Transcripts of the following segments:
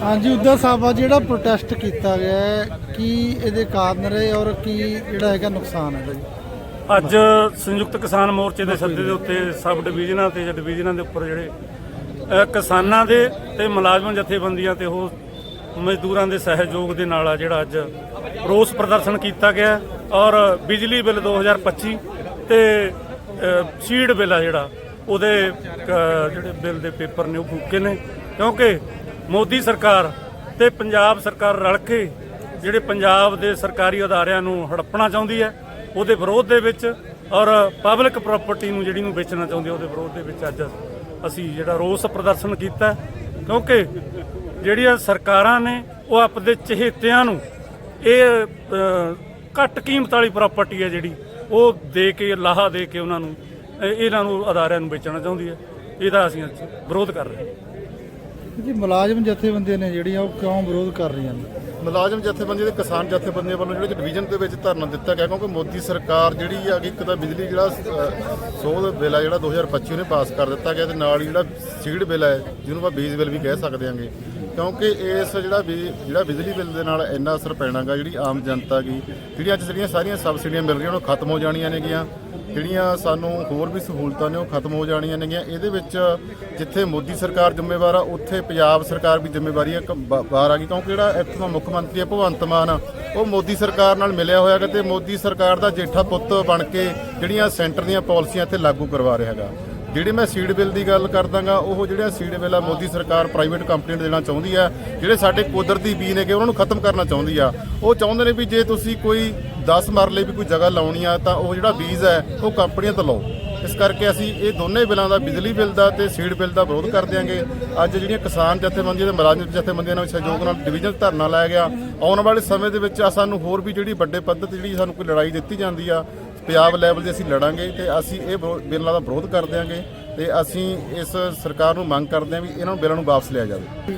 ਹਾਂਜੀ ਉਦਾਂ ਸਾਹਿਬ ਜਿਹੜਾ ਪ੍ਰੋਟੈਸਟ ਕੀਤਾ ਗਿਆ ਹੈ ਕੀ ਇਹਦੇ ਕਾਰਨ ਰਹੇ ਔਰ ਕੀ ਜਿਹੜਾ ਹੈਗਾ ਨੁਕਸਾਨ ਹੈ ਜੀ ਅੱਜ ਸੰਯੁਕਤ ਕਿਸਾਨ ਮੋਰਚੇ ਦੇ ਸੱਦੇ ਦੇ ਉੱਤੇ ਸਬ ਡਿਵੀਜ਼ਨਾਂ ਤੇ ਜਾਂ ਡਿਵੀਜ਼ਨਾਂ ਦੇ ਉੱਪਰ ਜਿਹੜੇ ਕਿਸਾਨਾਂ ਦੇ ਤੇ ਮੁਲਾਜ਼ਮ ਜਥੇਬੰਦੀਆਂ ਤੇ ਉਹ ਮਜ਼ਦੂਰਾਂ ਦੇ ਸਹਿਯੋਗ ਦੇ ਨਾਲ ਆ ਜਿਹੜਾ ਅੱਜ ਰੋਸ ਪ੍ਰਦਰਸ਼ਨ ਕੀਤਾ ਗਿਆ ਔਰ ਬਿਜਲੀ ਬਿੱਲ 2025 ਤੇ ਅ, ਸੀਡ ਬਿੱਲ ਆ ਜਿਹੜਾ ਉਹਦੇ ਜਿਹੜੇ ਬਿੱਲ ਦੇ ਪੇਪਰ ਨੇ ਉਹ ਫੂਕੇ ਨੇ ਕਿਉਂਕਿ ਮੋਦੀ ਸਰਕਾਰ ਤੇ ਪੰਜਾਬ ਸਰਕਾਰ ਰਲ ਕੇ ਜਿਹੜੇ ਪੰਜਾਬ ਦੇ ਸਰਕਾਰੀ ਅਦਾਰਿਆਂ ਨੂੰ ਹੜੱਪਣਾ ਚਾਹੁੰਦੀ ਹੈ, ਉਹਦੇ ਵਿਰੋਧ ਦੇ ਵਿੱਚ ਔਰ ਪਬਲਿਕ ਪ੍ਰਾਪਰਟੀ ਨੂੰ ਜਿਹੜੀ ਨੂੰ ਵੇਚਣਾ ਚਾਹੁੰਦੀ ਹੈ, ਉਹਦੇ ਵਿਰੋਧ ਦੇ ਵਿੱਚ ਅੱਜ ਅਸੀਂ ਜਿਹੜਾ ਰੋਸ ਪ੍ਰਦਰਸ਼ਨ ਕੀਤਾ ਕਿਉਂਕਿ ਜਿਹੜੀਆਂ ਸਰਕਾਰਾਂ ਨੇ, ਉਹ ਆਪਦੇ ਚਹੇਤਿਆਂ ਨੂੰ ਇਹ ਘੱਟ ਕੀਮਤ ਵਾਲੀ ਪ੍ਰਾਪਰਟੀ ਹੈ ਜਿਹੜੀ, ਉਹ ਦੇ ਕੇ, ਲਾਹਾ ਦੇ ਕੇ ਉਹਨਾਂ ਨੂੰ ਇਹਨਾਂ ਨੂੰ ਅਦਾਰਿਆਂ ਨੂੰ ਵੇਚਣਾ ਚਾਹੁੰਦੀ ਹੈ। ਇਹਦਾ ਅਸੀਂ ਅੱਜ ਵਿਰੋਧ ਕਰ ਰਹੇ ਹਾਂ। ਜੀ, ਮੁਲਾਜ਼ਮ ਜਥੇਬੰਦੀਆਂ ਨੇ ਜਿਹੜੀਆਂ ਉਹ ਕਿਉਂ ਵਿਰੋਧ ਕਰ ਰਹੀਆਂ ਨੇ? ਮੁਲਾਜ਼ਮ ਜਥੇਬੰਦੀ ਤੇ ਕਿਸਾਨ ਜਥੇਬੰਦੀਆਂ ਵੱਲੋਂ ਜਿਹੜੇ ਡਿਵੀਜ਼ਨ ਦੇ ਵਿੱਚ ਧਰਨਾ ਦਿੱਤਾ ਗਿਆ ਕਿਉਂਕਿ ਮੋਦੀ ਸਰਕਾਰ ਜਿਹੜੀ ਆ ਕਿ ਇੱਕ ਤਾਂ ਬਿਜਲੀ ਜਿਹੜਾ ਸੋਧ ਬਿੱਲ ਆ ਜਿਹੜਾ 2025 ਉਹਨੇ ਪਾਸ ਕਰ ਦਿੱਤਾ ਗਿਆ ਤੇ ਨਾਲ ਹੀ ਜਿਹੜਾ ਸੀਡ ਬਿੱਲ ਹੈ ਜਿਹਨੂੰ ਆਪਾਂ ਬੀਜ ਬਿੱਲ ਵੀ ਕਹਿ ਸਕਦੇ ਹਾਂਗੇ। ਕਿਉਂਕਿ ਇਸ ਜਿਹੜਾ ਵੀ, ਜਿਹੜਾ ਬਿਜਲੀ ਬਿੱਲ ਦੇ ਨਾਲ ਇੰਨਾ ਅਸਰ ਪੈਣਾਗਾ, ਜਿਹੜੀ ਆਮ ਜਨਤਾ ਗੀ, ਜਿਹੜੀਆਂ ਅੱਜ ਜਿਹੜੀਆਂ ਸਾਰੀਆਂ ਸਬਸਿਡੀਆਂ ਮਿਲ ਰਹੀਆਂ ਉਹ ਖਤਮ ਹੋ ਜਾਣੀਆਂ ਨੇਗੀਆਂ। ਜਿਹੜੀਆਂ ਸਾਨੂੰ ਹੋਰ ਵੀ ਸਹੂਲਤਾਂ ਨੇ ਉਹ ਖਤਮ ਹੋ ਜਾਣੀਆਂ ਨੇਗੀਆਂ। ਇਹਦੇ ਵਿੱਚ ਜਿੱਥੇ ਮੋਦੀ ਸਰਕਾਰ ਜ਼ਿੰਮੇਵਾਰ ਆ, ਉੱਥੇ ਪੰਜਾਬ ਸਰਕਾਰ ਵੀ ਜ਼ਿੰਮੇਵਾਰੀ ਹੈ ਬਾਹਰ ਆ ਗਈ। ਕਿਉਂਕਿ ਜਿਹੜਾ ਇੱਥੋਂ ਦਾ ਮੁੱਖ ਮੰਤਰੀ ਹੈ ਭਗਵੰਤ ਮਾਨ ਉਹ ਮੋਦੀ ਸਰਕਾਰ ਨਾਲ ਮਿਲਿਆ ਹੋਇਆ ਹੈਗਾ ਤੇ ਮੋਦੀ ਸਰਕਾਰ ਦਾ ਜੇਠਾ ਪੁੱਤ ਬਣ ਕੇ ਜਿਹੜੀਆਂ ਸੈਂਟਰ ਦੀਆਂ ਪਾਲਿਸੀਆਂ ਇੱਥੇ ਲਾਗੂ ਕਰਵਾ ਰਿਹਾ ਹੈਗਾ। ਜਿਹੜੀ ਮੈਂ ਸੀਡ ਬਿੱਲ ਦੀ ਗੱਲ ਕਰਦਾਗਾ ਉਹ ਜਿਹੜਾ ਸੀਡ ਬਿੱਲ ਆ ਮੋਦੀ ਸਰਕਾਰ ਪ੍ਰਾਈਵੇਟ ਕੰਪਨੀ ਨੂੰ ਦੇਣਾ ਚਾਹੁੰਦੀ ਆ, ਜਿਹੜੇ ਸਾਡੇ ਕੁਦਰਤੀ ਬੀਜ ਨੇਗੇ, ਉਹਨਾਂ ਨੂੰ ਖਤਮ ਕਰਨਾ ਚਾਹੁੰਦੀ ਆ। ਉਹ ਚਾਹੁੰਦੇ ਨੇ ਵੀ ਜੇ ਤੁਸੀਂ ਕੋਈ 10 ਮਰਲੇ ਵੀ ਕੋਈ ਜਗ੍ਹਾ ਲਾਉਣੀ ਆ, ਤਾਂ ਉਹ ਜਿਹੜਾ ਬੀਜ ਹੈ, ਉਹ ਕੰਪਨੀਆਂ ਤੋਂ ਲਓ। ਇਸ ਕਰਕੇ ਅਸੀਂ ਇਹ ਦੋਨੇ ਬਿੱਲਾਂ ਦਾ, ਬਿਜਲੀ ਬਿੱਲ ਦਾ ਤੇ ਸੀਡ ਬਿੱਲ ਦਾ ਵਿਰੋਧ ਕਰ ਦਿਆਂਗੇ। ਅੱਜ ਜਿਹੜੀਆਂ ਕਿਸਾਨ ਜਥੇਬੰਦੀਆਂ ਤੇ ਮੁਲਾਜ਼ਮ ਜਥੇਬੰਦੀਆਂ ਨਾਲ ਸਹਿਯੋਗ ਨਾਲ ਡਿਵੀਜ਼ਨ ਧਰਨਾ ਲਾਇਆ ਗਿਆ, ਆਉਣ ਵਾਲੇ ਸਮੇਂ ਦੇ ਵਿੱਚ ਸਾਨੂੰ ਹੋਰ ਵੀ ਜਿਹੜੀ ਵੱਡੇ ਪੱਧਰ ਤੇ ਜਿਹੜੀ ਸਾਨੂੰ ਕੋਈ ਲੜਾਈ ਦਿੱਤੀ ਜਾਂਦੀ ਆ ਪੰਜਾਬ ਲੈਵਲ ਤੇ ਅਸੀਂ ਲੜਾਂਗੇ ਤੇ ਅਸੀਂ ਇਹ ਵਿਰੋ- ਬਿੱਲਾਂ ਦਾ ਵਿਰੋਧ ਕਰਦੇ ਆਂਗੇ ਤੇ ਅਸੀਂ ਇਸ ਸਰਕਾਰ ਨੂੰ ਮੰਗ ਕਰਦੇ ਆਂ ਵੀ ਇਹਨਾਂ ਨੂੰ ਬਿੱਲਾਂ ਨੂੰ ਵਾਪਸ ਲਿਆ ਜਾਵੇ।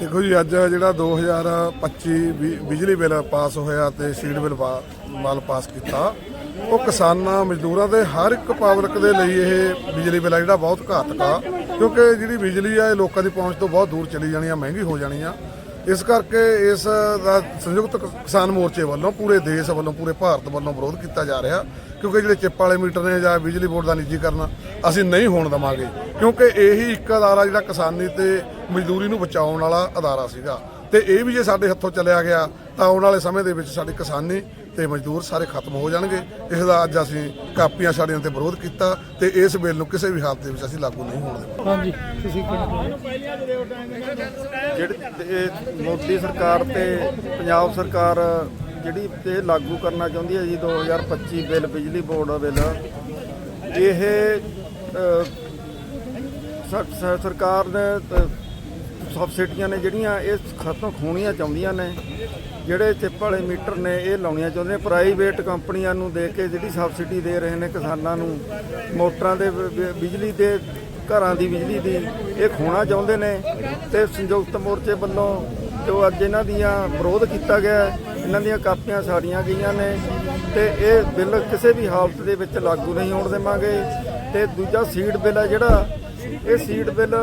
ਦੇਖੋ ਜੀ ਅੱਜ ਜਿਹੜਾ 2025 ਬਿ- ਬਿਜਲੀ ਬਿੱਲ ਪਾਸ ਹੋਇਆ ਤੇ ਸੀਡ ਬਿੱਲ ਪਾ- ਮਾਲ ਪਾਸ ਕੀਤਾ ਉਹ ਕਿਸਾਨਾਂ ਮਜ਼ਦੂਰਾਂ ਦੇ ਹਰ ਇੱਕ ਪਬਲਿਕ ਦੇ ਲਈ ਇਹ ਬਿਜਲੀ ਬਿੱਲ ਆ ਜਿਹੜਾ ਬਹੁਤ ਘਾਤਕ ਆ। ਕਿਉਂਕਿ ਜਿਹੜੀ ਬਿਜਲੀ ਆ ਇਹ ਲੋਕਾਂ ਦੀ ਪਹੁੰਚ ਤੋਂ ਬਹੁਤ ਦੂਰ ਚਲੀ ਜਾਣੀ ਆ ਮਹਿੰਗੀ ਹੋ ਜਾਣੀ ਆ। ਇਸ ਕਰਕੇ ਇਸ ਦਾ ਸੰਯੁਕਤ ਕਿਸਾਨ ਮੋਰਚੇ ਵੱਲੋਂ ਪੂਰੇ ਦੇਸ਼ ਵੱਲੋਂ, ਪੂਰੇ ਭਾਰਤ ਵੱਲੋਂ ਵਿਰੋਧ ਕੀਤਾ ਜਾ ਰਿਹਾ, ਕਿਉਂਕਿ ਜਿਹੜੇ ਚਿੱਪ ਵਾਲੇ ਮੀਟਰ ਨੇ ਜਾਂ ਬਿਜਲੀ ਬੋਰਡ ਦਾ ਨਿੱਜੀਕਰਨ, ਅਸੀਂ ਨਹੀਂ ਹੋਣ ਦਵਾਂਗੇ, ਕਿਉਂਕਿ ਇਹੀ ਇੱਕ ਅਦਾਰਾ ਜਿਹੜਾ ਕਿਸਾਨੀ ਤੇ ਮਜ਼ਦੂਰੀ ਨੂੰ ਬਚਾਉਣ ਵਾਲਾ ਅਦਾਰਾ ਸੀਗਾ। ਤੇ ਇਹ ਵੀ ਜੇ ਸਾਡੇ ਹੱਥੋਂ ਚਲਿਆ ਗਿਆ ਤਾਂ ਆਉਣ ਵਾਲੇ ਸਮੇਂ ਦੇ ਵਿੱਚ ਸਾਡੀ ਕਿਸਾਨੀ ਤੇ ਮਜ਼ਦੂਰ ਸਾਰੇ ਖਤਮ ਹੋ ਜਾਣਗੇ। ਇਸ ਦਾ ਅੱਜ ਅਸੀਂ ਕਾਪੀਆਂ ਸਾੜੀਆਂ ਤੇ ਵਿਰੋਧ ਕੀਤਾ ਤੇ ਇਸ ਬਿੱਲ ਨੂੰ ਕਿਸੇ ਵੀ ਹਾਲਤ ਦੇ ਵਿੱਚ ਅਸੀਂ ਲਾਗੂ ਨਹੀਂ ਹੋਣ ਦੇਵਾਂਗੇ ਹਾਂਜੀ ਤੁਸੀਂ ਜਿਹੜੇ ਇਹ ਮੋਦੀ ਸਰਕਾਰ ਤੇ ਪੰਜਾਬ ਸਰਕਾਰ ਜਿਹੜੀ ਤੇ ਲਾਗੂ ਕਰਨਾ ਚਾਹੁੰਦੀ ਹੈ ਜੀ 2025 ਬਿੱਲ ਬਿਜਲੀ ਬੋਰਡ ਦਾ ਬਿੱਲ ਇਹ ਸਰਕਾਰ ਨੇ ਤ- ਸਬਸਿਡੀਆਂ ਨੇ ਜਿਹੜੀਆਂ ਇਹ ਖਤਮ ਹੋਣੀਆਂ ਚਾਹੁੰਦੀਆਂ ਨੇ, ਜਿਹੜੇ ਚਿੱਪ ਵਾਲੇ ਮੀਟਰ ਨੇ ਇਹ ਲਾਉਣੀਆਂ ਚਾਹੁੰਦੇ ਨੇ। ਪ੍ਰਾਈਵੇਟ ਕੰਪਨੀਆਂ ਨੂੰ ਦੇ ਕੇ ਜਿਹੜੀ ਸਬਸਿਡੀ ਦੇ ਰਹੇ ਨੇ ਕਿਸਾਨਾਂ ਨੂੰ, ਮੋਟਰਾਂ ਦੇ ਬਿਜਲੀ ਦੇ, ਘਰਾਂ ਦੀ ਬਿਜਲੀ ਦੀ, ਇਹ ਖੋਣਾ ਚਾਹੁੰਦੇ ਨੇ ਤੇ ਸੰਯੁਕਤ ਮੋਰਚੇ ਵੱਲੋਂ ਜੋ ਅੱਜ ਇਹਨਾਂ ਦੀਆਂ ਵਿਰੋਧ ਕੀਤਾ ਗਿਆ, ਇਹਨਾਂ ਦੀਆਂ ਕਾਪੀਆਂ ਸਾੜੀਆਂ ਗਈਆਂ ਨੇ ਤੇ ਇਹ ਬਿੱਲ ਕਿਸੇ ਵੀ ਹਾਲਤ ਦੇ ਵਿੱਚ ਲਾਗੂ ਨਹੀਂ ਹੋਣ ਦੇਵਾਂਗੇ। ਤੇ ਦੂਜਾ ਸੀਟ ਬਿੱਲ ਹੈ ਜਿਹੜਾ, ਇਹ ਸੀਟ ਬਿੱਲ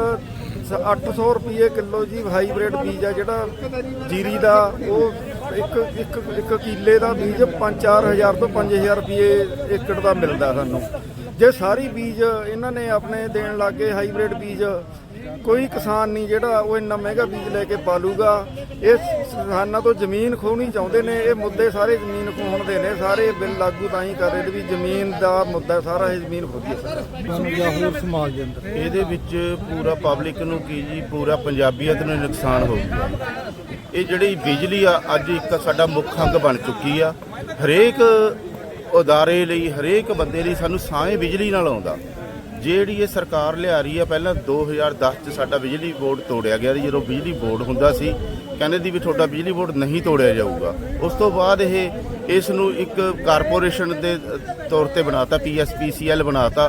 800 ਰੁਪਏ ਕਿਲੋ ਜੀ ਹਾਈਬ੍ਰਿਡ ਬੀਜ ਆ ਜਿਹੜਾ ਜੀਰੀ ਦਾ, ਉਹ ਇੱਕ ਇੱਕ ਇੱਕ ਕਿੱਲੇ ਦਾ ਬੀਜ 5-4000 ਤੋਂ 5000 ਰੁਪਏ ਏਕੜ ਦਾ ਮਿਲਦਾ ਸਾਨੂੰ। ਜੇ ਸਾਰੀ ਬੀਜ ਇਹਨਾਂ ਨੇ ਆਪਣੇ ਦੇਣ ਲੱਗੇ ਹਾਈਬ੍ਰਿਡ ਬੀਜ ਕੋਈ ਕਿਸਾਨ ਨਹੀਂ ਜਿਹੜਾ ਉਹ ਇੰਨਾ ਮਹਿੰਗਾ ਬੀਜ ਲੈ ਕੇ ਪਾਲੂਗਾ। ਇਹ ਕਿਸਾਨਾਂ ਤੋਂ ਜ਼ਮੀਨ ਖੋਹਣੀ ਚਾਹੁੰਦੇ ਨੇ ਇਹ ਮੁੱਦੇ ਸਾਰੇ ਜ਼ਮੀਨ ਖੋਹਣ ਦੇ ਨੇ ਸਾਰੇ ਬਿੱਲ ਲਾਗੂ ਤਾਂ ਹੀ ਕਰ ਰਹੇ ਨੇ ਵੀ ਜ਼ਮੀਨ ਦਾ ਮੁੱਦਾ ਸਾਰਾ ਇਹ ਜ਼ਮੀਨ ਖੋਦੀ ਹੈ ਜਾਂ ਹੋਰ ਸਮਾਜ ਦੇ ਅੰਦਰ? ਇਹਦੇ ਵਿੱਚ ਪੂਰਾ ਪਬਲਿਕ ਨੂੰ ਕੀ ਜੀ ਪੂਰਾ ਪੰਜਾਬੀਅਤ ਨੂੰ ਨੁਕਸਾਨ ਹੋਊਗਾ ਇਹ ਜਿਹੜੀ ਬਿਜਲੀ ਆ ਅੱਜ ਇੱਕ ਸਾਡਾ ਮੁੱਖ ਅੰਗ ਬਣ ਚੁੱਕੀ ਆ। ਹਰੇਕ ਅਦਾਰੇ ਲਈ ਹਰੇਕ ਬੰਦੇ ਲਈ ਸਾਨੂੰ ਸਾਵੇਂ ਬਿਜਲੀ ਨਾਲ ਆਉਂਦਾ। ਜਿਹੜੀ ਇਹ ਸਰਕਾਰ ਲਿਆ ਰਹੀ ਆ, ਪਹਿਲਾਂ 2010 ਚ ਸਾਡਾ ਬਿਜਲੀ ਬੋਰਡ ਤੋੜਿਆ ਗਿਆ ਸੀ, ਜਦੋਂ ਬਿਜਲੀ ਬੋਰਡ ਹੁੰਦਾ ਸੀ, ਕਹਿੰਦੇ ਦੀ ਵੀ ਤੁਹਾਡਾ ਬਿਜਲੀ ਬੋਰਡ ਨਹੀਂ ਤੋੜਿਆ ਜਾਊਗਾ। ਉਸ ਤੋਂ ਬਾਅਦ ਇਹ, ਇਸ ਨੂੰ ਇੱਕ ਕਾਰਪੋਰੇਸ਼ਨ ਦੇ ਤੌਰ ਤੇ ਬਣਾਤਾ ਪੀਐਸਪੀਸੀਐਲ ਬਣਾਤਾ,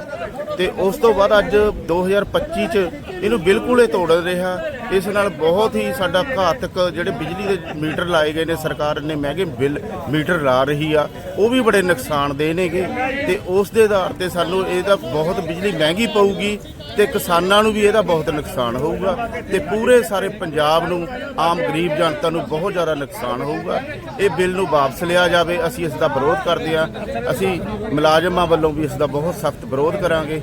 ਤੇ ਉਸ ਤੋਂ ਬਾਅਦ ਅੱਜ 2025 ਚ ਇਹਨੂੰ ਬਿਲਕੁਲ ਹੀ ਤੋੜ ਰਿਹਾ। ਇਸ ਨਾਲ ਬਹੁਤ ਹੀ ਸਾਡਾ ਘਾਤਕ ਜਿਹੜੇ ਬਿਜਲੀ ਦੇ ਮੀਟਰ ਲਾਏ ਗਏ ਨੇ, ਸਰਕਾਰ ਨੇ ਮਹਿੰਗੇ ਬਿੱਲ ਮੀਟਰ ਲਾ ਰਹੀ ਆ, ਉਹ ਵੀ ਬੜੇ ਨੁਕਸਾਨਦੇ ਨੇਗੇ ਤੇ ਉਸ ਦੇ ਆਧਾਰ ਤੇ ਸਾਨੂੰ ਇਹਦਾ ਬਹੁਤ ਬਿਜਲੀ ਮਹਿੰਗੀ ਪਊਗੀ ਤੇ ਕਿਸਾਨਾਂ ਨੂੰ ਵੀ ਇਹਦਾ ਬਹੁਤ ਨੁਕਸਾਨ ਹੋਊਗਾ ਤੇ ਪੂਰੇ ਸਾਰੇ ਪੰਜਾਬ ਨੂੰ, ਆਮ ਗਰੀਬ ਜਨਤਾ ਨੂੰ ਬਹੁਤ ਜ਼ਿਆਦਾ ਨੁਕਸਾਨ ਹੋਊਗਾ। ਇਹ ਬਿੱਲ ਨੂੰ ਵਾਪਸ ਲਿਆ ਜਾਵੇ, ਅਸੀਂ ਇਸ ਦਾ ਵਿਰੋਧ ਕਰਦੇ ਹਾਂ, ਅਸੀਂ ਮੁਲਾਜ਼ਮਾਂ ਵੱਲੋਂ ਵੀ ਇਸ ਦਾ ਬਹੁਤ ਸਖਤ ਵਿਰੋਧ ਕਰਾਂਗੇ।